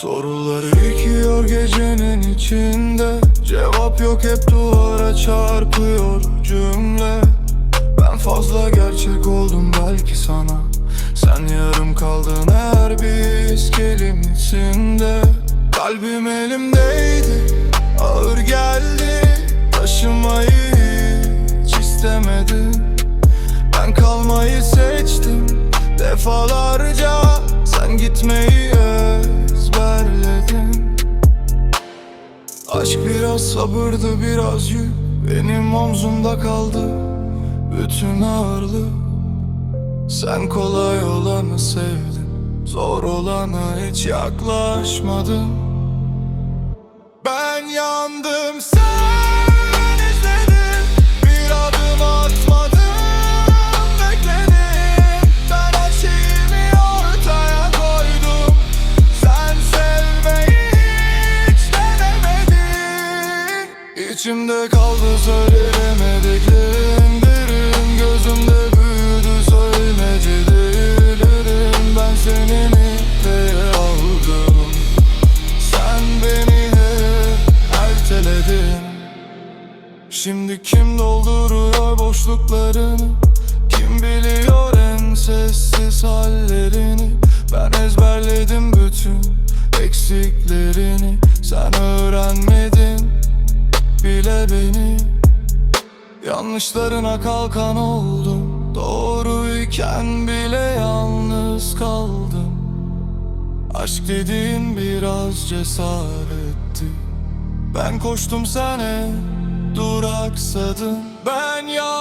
Soruları yıkıyor gecenin içinde. Cevap yok hep duvara çarpıyor cümle. Ben fazla gerçek oldum belki sana. Sen yarım kaldın her bir his kelimesinde. Kalbim elimdeydi Ağır geldi. Taşımayı hiç istemedim Ben kalmayı seçtim Defalarca. Sen gitmeyi ezberledin Aşk biraz sabırdı biraz yük. Benim omzumda kaldı Bütün ağırlık. Sen kolay olanı sevdin Zor olana hiç yaklaşmadın. Ben yandım sen İçimde kaldı söylemediklerim Derin gözümde büyüdü söylemecelerim Ben seni nereye aldım? Sen beni hep erteledin. Şimdi kim dolduruyor boşluklarını? Kim biliyor en sessiz hallerini? Ben ezberledim bütün eksiklerini. Sen öğrenmedin bile beni. Yanlışlarına kalkan oldum. Doğruyken bile yalnız kaldım. Aşk dediğin biraz cesaretti. Ben koştum sen hep duraksadın Ben yandım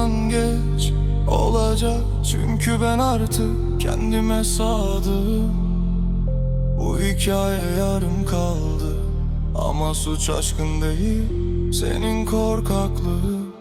anlarsan geç olacak. Çünkü ben artık kendime sadığım Bu hikaye yarım kaldı. Ama suç aşkın değil senin korkaklığın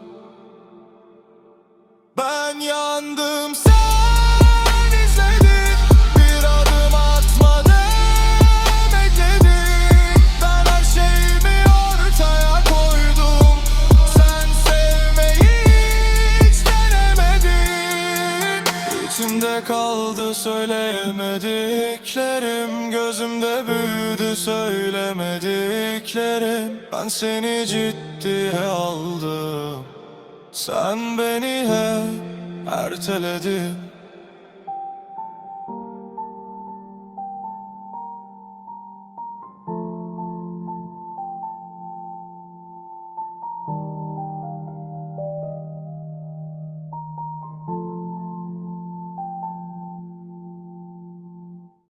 İçimde kaldı söylemediklerim. Gözümde büyüdü söylemediklerim. Ben seni ciddiye aldım. Sen beni hep erteledin